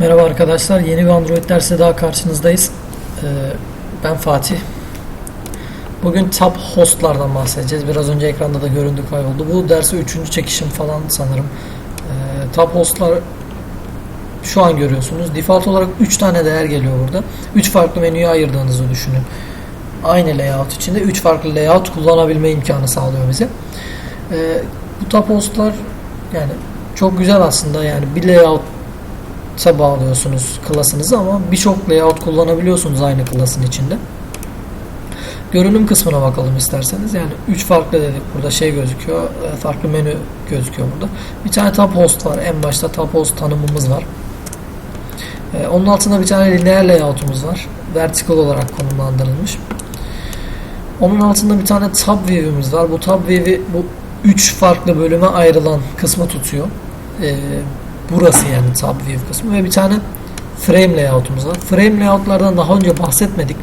Merhaba arkadaşlar, yeni bir Android dersi daha karşınızdayız. Ee, ben Fatih. Bugün tab hostlardan bahsedeceğiz. Biraz önce ekranda da göründü kayboldu. Bu dersi üçüncü çekişim falan sanırım. Ee, tab hostlar şu an görüyorsunuz. Default olarak 3 tane değer geliyor burada. 3 farklı menüye ayırdığınızı düşünün. Aynı layout içinde 3 farklı layout kullanabilme imkanı sağlıyor bize. Ee, bu tab hostlar yani çok güzel aslında yani bir layout sa bağlıyorsunuz klasınızı ama birçok layout kullanabiliyorsunuz aynı klasın içinde. Görünüm kısmına bakalım isterseniz. Yani 3 farklı dedik burada şey gözüküyor. e, Farklı menü gözüküyor burada. Bir tane tab host var. En başta tab host tanımımız var. E, Onun altında bir tane lineer layoutumuz var. Vertical olarak konumlandırılmış. Onun altında bir tane tab view'imiz var. Bu tab view'i bu 3 farklı bölüme ayrılan kısmı tutuyor. E, burası yani tab view kısmı ve bir tane frame layoutumuz var. Frame layoutlardan daha önce bahsetmedik.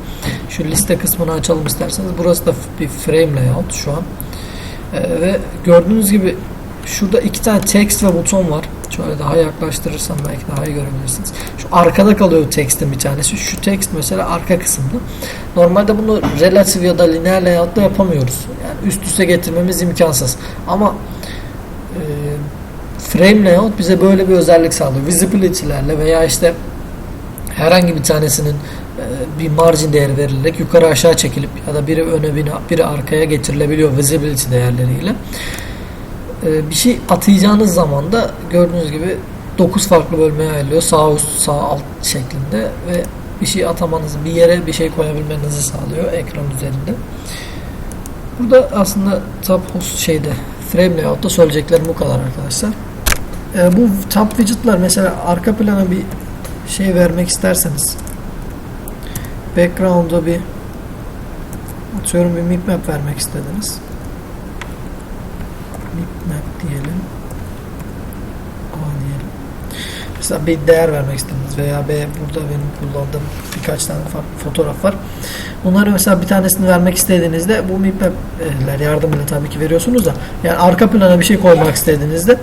Şu liste kısmını açalım isterseniz. Burası da bir frame layout şu an. Ee, ve gördüğünüz gibi şurada iki tane text ve buton var. Şöyle daha yaklaştırırsam belki daha iyi görebilirsiniz. Şu arkada kalıyor text'in bir tanesi. Şu text mesela arka kısımda. Normalde bunu relative ya da lineer layout'ta yapamıyoruz. Yani üst üste getirmemiz imkansız. Ama frame layout bize böyle bir özellik sağlıyor. Visibility'lerle veya işte herhangi bir tanesinin e, bir margin değeri verilerek yukarı aşağı çekilip ya da biri öne biri arkaya getirilebiliyor visibility değerleriyle. E, bir şey atayacağınız zaman da gördüğünüz gibi 9 farklı bölmeye ayrılıyor. Sağ üst, sağ alt şeklinde ve bir şey atamanızı, bir yere bir şey koyabilmenizi sağlıyor ekran üzerinde. Burada aslında tab host şeyde frame layout'ta söyleyeceklerim bu kadar arkadaşlar. E, bu tab widget'lar mesela arka plana bir şey vermek isterseniz background'a bir atıyorum bir map vermek istediniz. Map diyelim. A diyelim. Mesela bir değer vermek istediniz veya B burada benim kullandığım birkaç tane fotoğraf var. Bunları mesela bir tanesini vermek istediğinizde bu map'ler yardımıyla tabii ki veriyorsunuz da yani arka plana bir şey koymak istediğinizde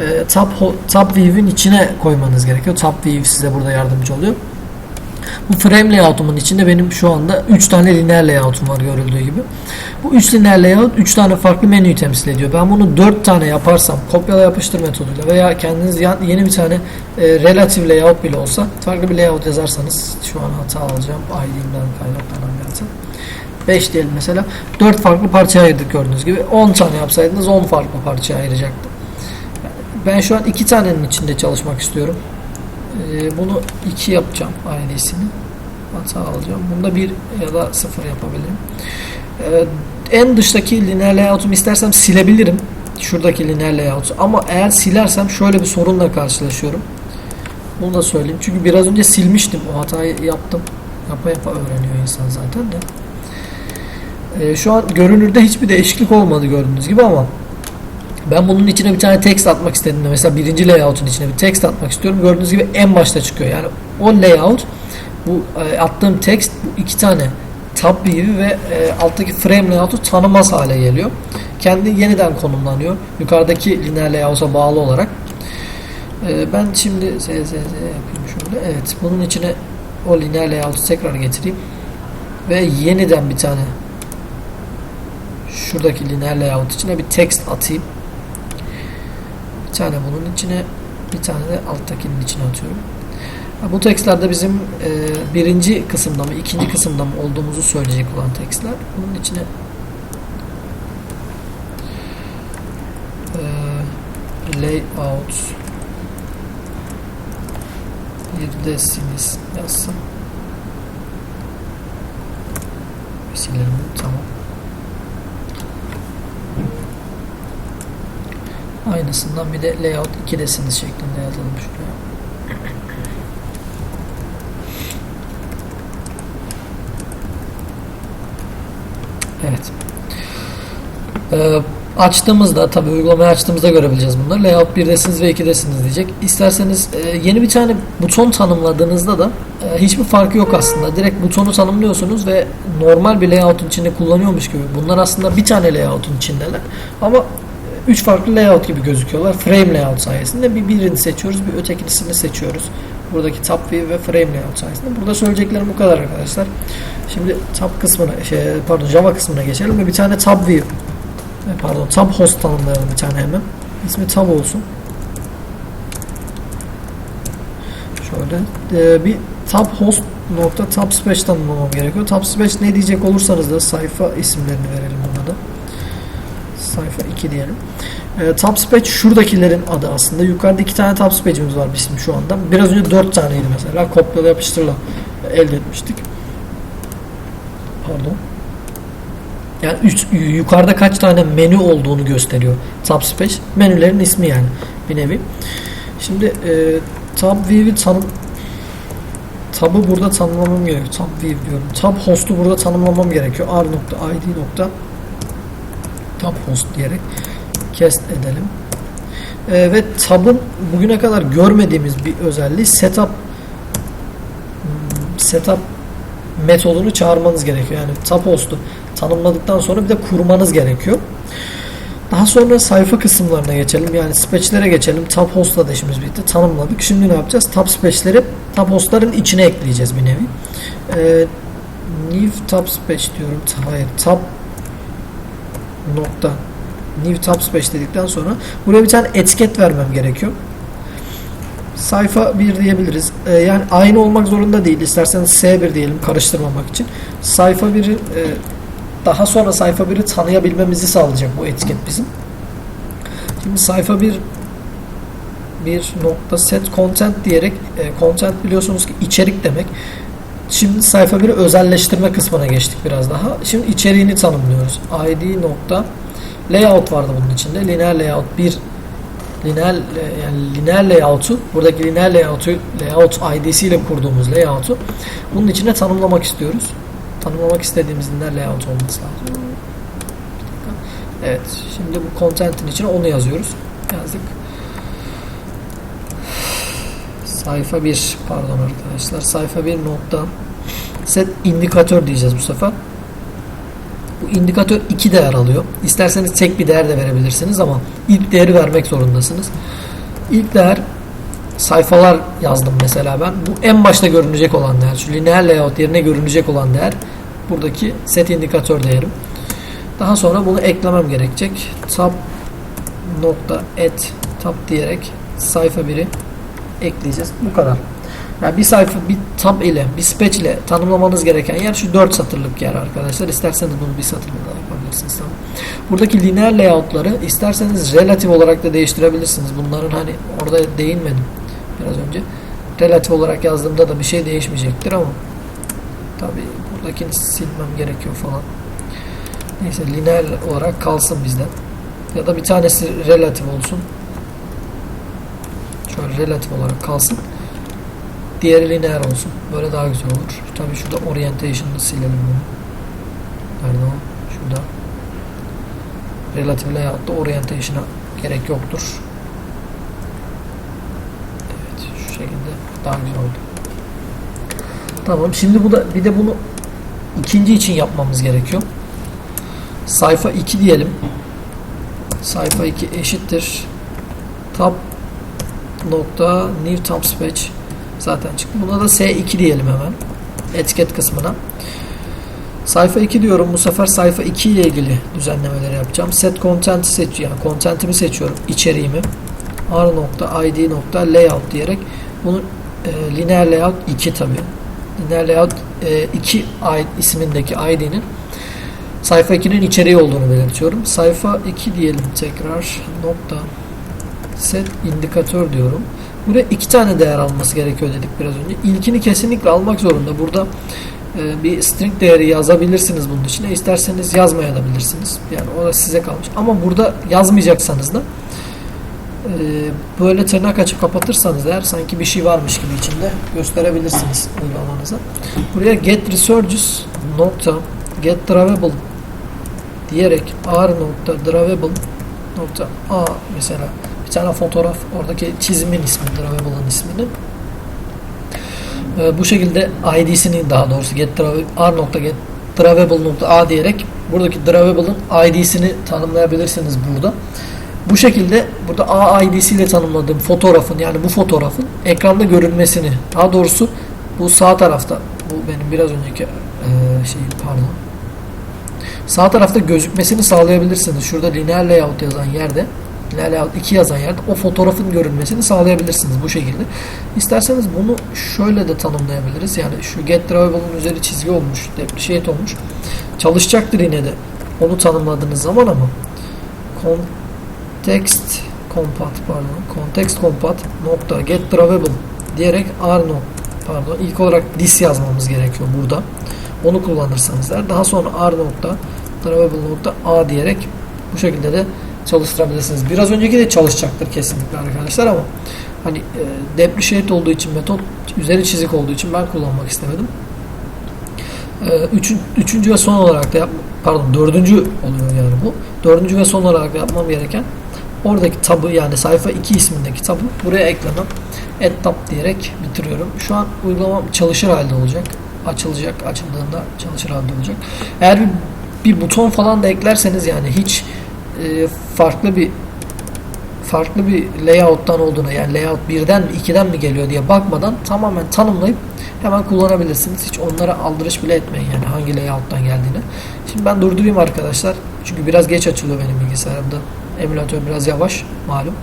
e, tab, tab view'in içine koymanız gerekiyor. Tab view size burada yardımcı oluyor. Bu frame layout'umun içinde benim şu anda 3 tane lineer layout'um var görüldüğü gibi. Bu 3 lineer layout 3 tane farklı menüyü temsil ediyor. Ben bunu 4 tane yaparsam kopyala yapıştır metoduyla veya kendiniz yeni bir tane e, relative layout bile olsa farklı bir layout yazarsanız şu an hata alacağım. ID'imden kaynaklanan bir hata. 5 diyelim mesela. 4 farklı parçaya ayırdık gördüğünüz gibi. 10 tane yapsaydınız 10 farklı parçaya ayıracaktı. Ben şu an 2 tanenin içinde çalışmak istiyorum. Ee, bunu 2 yapacağım ailesini. Hata alacağım. Bunda 1 ya da 0 yapabilirim. Ee, en dıştaki lineer layout'umu istersem silebilirim. Şuradaki lineer layout'u. Ama eğer silersem şöyle bir sorunla karşılaşıyorum. Bunu da söyleyeyim. Çünkü biraz önce silmiştim. O hatayı yaptım. Yapa yapa öğreniyor insan zaten de. Ee, şu an görünürde hiçbir değişiklik olmadı gördüğünüz gibi ama ben bunun içine bir tane text atmak istediğimde mesela birinci layout'un içine bir text atmak istiyorum. Gördüğünüz gibi en başta çıkıyor. Yani o layout bu e, attığım text bu iki tane tab view ve e, alttaki frame layout'u tanımaz hale geliyor. Kendi yeniden konumlanıyor. Yukarıdaki lineer layout'a bağlı olarak. E, ben şimdi z, z, z yapayım şöyle. Evet. Bunun içine o lineer layout'u tekrar getireyim. Ve yeniden bir tane şuradaki lineer layout içine bir text atayım. Bir tane bunun içine bir tane de alttakinin içine atıyorum. Bu textlerde bizim e, birinci kısımda mı ikinci kısımda mı olduğumuzu söyleyecek olan textler. Bunun içine e, layout birdesiniz yazsam silelim tamam. Aynısından bir de layout 2'desiniz şeklinde şuraya. Evet. Ee, açtığımızda tabi uygulamayı açtığımızda görebileceğiz bunları. Layout 1'desiniz ve 2'desiniz diyecek. İsterseniz e, yeni bir tane buton tanımladığınızda da e, hiçbir farkı yok aslında. Direkt butonu tanımlıyorsunuz ve normal bir layout'un içinde kullanıyormuş gibi. Bunlar aslında bir tane layout'un içindeler. Ama üç farklı layout gibi gözüküyorlar. Frame layout sayesinde bir birini seçiyoruz, bir ötekisini seçiyoruz. Buradaki tab view ve frame layout sayesinde. Burada söyleyeceklerim bu kadar arkadaşlar. Şimdi tab kısmına, şey, pardon Java kısmına geçelim ve bir tane tab view, e, pardon tab host tanımlayalım bir tane hemen. İsmi tab olsun. Şöyle e, bir tab host nokta tab space tanımlamam gerekiyor. Tab space ne diyecek olursanız da sayfa isimlerini verelim. Sayfa 2 diyelim. E, tab space şuradakilerin adı aslında. Yukarıda iki tane tab space'imiz var bizim şu anda. Biraz önce 4 taneydi mesela. Kopyala yapıştırla elde etmiştik. Pardon. Yani üç, yukarıda kaç tane menü olduğunu gösteriyor. Tab space. Menülerin ismi yani bir nevi. Şimdi e, tab view'i tanım tab'ı burada tanımlamam gerekiyor. Tab view diyorum. Tab host'u burada tanımlamam gerekiyor. r.id tab host diyerek kest edelim. E, ve tab'ın bugüne kadar görmediğimiz bir özelliği setup hmm, setup metodunu çağırmanız gerekiyor. Yani tab host'u tanımladıktan sonra bir de kurmanız gerekiyor. Daha sonra sayfa kısımlarına geçelim. Yani spatch'lere geçelim. Tab host'la da işimiz bitti. Tanımladık. Şimdi ne yapacağız? Tab spatch'leri tab host'ların içine ekleyeceğiz bir nevi. Ee, new tab spatch diyorum. Hayır. Tab nokta new tab spatch dedikten sonra buraya bir tane etiket vermem gerekiyor. Sayfa 1 diyebiliriz. Ee, yani aynı olmak zorunda değil. İsterseniz S1 diyelim karıştırmamak için. Sayfa 1'i e, daha sonra sayfa 1'i tanıyabilmemizi sağlayacak bu etiket bizim. Şimdi sayfa 1 bir nokta set content diyerek e, content biliyorsunuz ki içerik demek. Şimdi sayfa 1'i özelleştirme kısmına geçtik biraz daha. Şimdi içeriğini tanımlıyoruz. id nokta layout vardı bunun içinde. Linear layout 1 lineer yani lineer layout'u buradaki lineer layout'u layout id'si ile kurduğumuz layout'u bunun içine tanımlamak istiyoruz. Tanımlamak istediğimiz lineer layout olması lazım. Evet. Şimdi bu content'in içine onu yazıyoruz. Yazdık. Sayfa 1 pardon arkadaşlar. Sayfa 1 nokta set indikatör diyeceğiz bu sefer. Bu indikatör iki değer alıyor. İsterseniz tek bir değer de verebilirsiniz ama ilk değeri vermek zorundasınız. İlk değer sayfalar yazdım mesela ben. Bu en başta görünecek olan değer. Şu lineer layout yerine görünecek olan değer. Buradaki set indikatör değerim. Daha sonra bunu eklemem gerekecek. Tab nokta add tab diyerek sayfa 1'i ekleyeceğiz. Bu kadar. Yani bir sayfa bir tab ile bir spec ile tanımlamanız gereken yer şu 4 satırlık yer arkadaşlar. İsterseniz bunu bir satırla da yapabilirsiniz. Tamam. Buradaki lineer layoutları isterseniz relatif olarak da değiştirebilirsiniz. Bunların hani orada değinmedim biraz önce. Relatif olarak yazdığımda da bir şey değişmeyecektir ama tabi buradakini silmem gerekiyor falan. Neyse lineer olarak kalsın bizden. Ya da bir tanesi relatif olsun. Relatif olarak kalsın. Diğeri lineer olsun. Böyle daha güzel olur. Tabii şurada orientation'ı silelim bunu. Nerede o? Şurada. Relative layout'ta orientation'a gerek yoktur. Evet şu şekilde daha güzel oldu. Tamam şimdi bu da bir de bunu ikinci için yapmamız gerekiyor. Sayfa 2 diyelim. Sayfa 2 eşittir. Tab nokta new tab spec zaten çıktı. Buna da S2 diyelim hemen. Etiket kısmına. Sayfa 2 diyorum. Bu sefer sayfa 2 ile ilgili düzenlemeleri yapacağım. Set content seç yani content'imi seçiyorum. içeriğimi. r.id.layout diyerek bunu e, linear layout 2 tabi. Linear layout e, 2 ismindeki id'nin sayfa 2'nin içeriği olduğunu belirtiyorum. Sayfa 2 diyelim tekrar nokta set indikatör diyorum. Buraya iki tane değer alması gerekiyor dedik biraz önce. İlkini kesinlikle almak zorunda. Burada e, bir string değeri yazabilirsiniz bunun içine. İsterseniz yazmayabilirsiniz. Yani o da size kalmış. Ama burada yazmayacaksanız da e, böyle tırnak açıp kapatırsanız eğer sanki bir şey varmış gibi içinde gösterebilirsiniz uygulamanıza. Buraya get resources nokta get drawable diyerek r nokta drawable nokta a mesela bir tane fotoğraf oradaki çizimin ismi drawable'ın ismini e, bu şekilde id'sini daha doğrusu get r.get drawable.a diyerek buradaki drawable'ın id'sini tanımlayabilirsiniz burada. Bu şekilde burada A ID'si ile tanımladığım fotoğrafın yani bu fotoğrafın ekranda görünmesini daha doğrusu bu sağ tarafta bu benim biraz önceki şey pardon sağ tarafta gözükmesini sağlayabilirsiniz. Şurada linear layout yazan yerde layout 2 yazan yerde o fotoğrafın görünmesini sağlayabilirsiniz bu şekilde. İsterseniz bunu şöyle de tanımlayabiliriz. Yani şu get drawable'ın üzeri çizgi olmuş, depreciate olmuş. Çalışacaktır yine de onu tanımladığınız zaman ama context compat pardon context compat nokta get drawable diyerek r no pardon ilk olarak this yazmamız gerekiyor burada. Onu kullanırsanız eğer daha sonra r nokta drawable nokta a diyerek bu şekilde de çalıştırabilirsiniz. Biraz önceki de çalışacaktır kesinlikle arkadaşlar ama hani e, depreciate olduğu için metot üzeri çizik olduğu için ben kullanmak istemedim. E, üçün, üçüncü ve son olarak da yap, pardon dördüncü oluyor yani bu. Dördüncü ve son olarak yapmam gereken oradaki tabı yani sayfa 2 ismindeki tabı buraya eklemem. Add tab diyerek bitiriyorum. Şu an uygulamam çalışır halde olacak. Açılacak. Açıldığında çalışır halde olacak. Eğer bir, bir buton falan da eklerseniz yani hiç e, farklı bir farklı bir layout'tan olduğuna yani layout birden mi ikiden mi geliyor diye bakmadan tamamen tanımlayıp hemen kullanabilirsiniz. Hiç onlara aldırış bile etmeyin yani hangi layout'tan geldiğini. Şimdi ben durdurayım arkadaşlar. Çünkü biraz geç açılıyor benim bilgisayarımda. Emülatör biraz yavaş malum.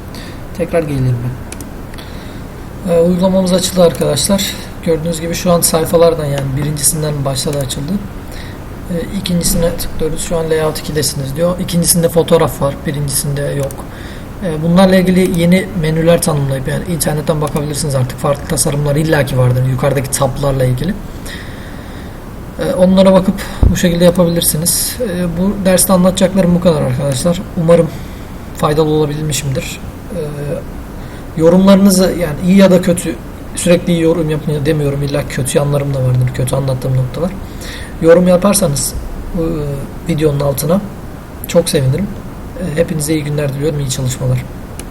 Tekrar gelirim ben. Ee, uygulamamız açıldı arkadaşlar. Gördüğünüz gibi şu an sayfalardan yani birincisinden başladı açıldı. Ee, ikincisine tıklıyoruz. Şu an layout 2'desiniz diyor. İkincisinde fotoğraf var. Birincisinde yok. Ee, bunlarla ilgili yeni menüler tanımlayıp yani internetten bakabilirsiniz artık farklı tasarımlar illaki vardır yukarıdaki tablarla ilgili. Ee, onlara bakıp bu şekilde yapabilirsiniz. Ee, bu derste anlatacaklarım bu kadar arkadaşlar. Umarım faydalı olabilmişimdir. Ee, yorumlarınızı yani iyi ya da kötü sürekli iyi yorum yapmayı demiyorum. İlla kötü yanlarım da vardır. Kötü anlattığım noktalar. Yorum yaparsanız e, videonun altına çok sevinirim. E, Hepinize iyi günler diliyorum. iyi çalışmalar.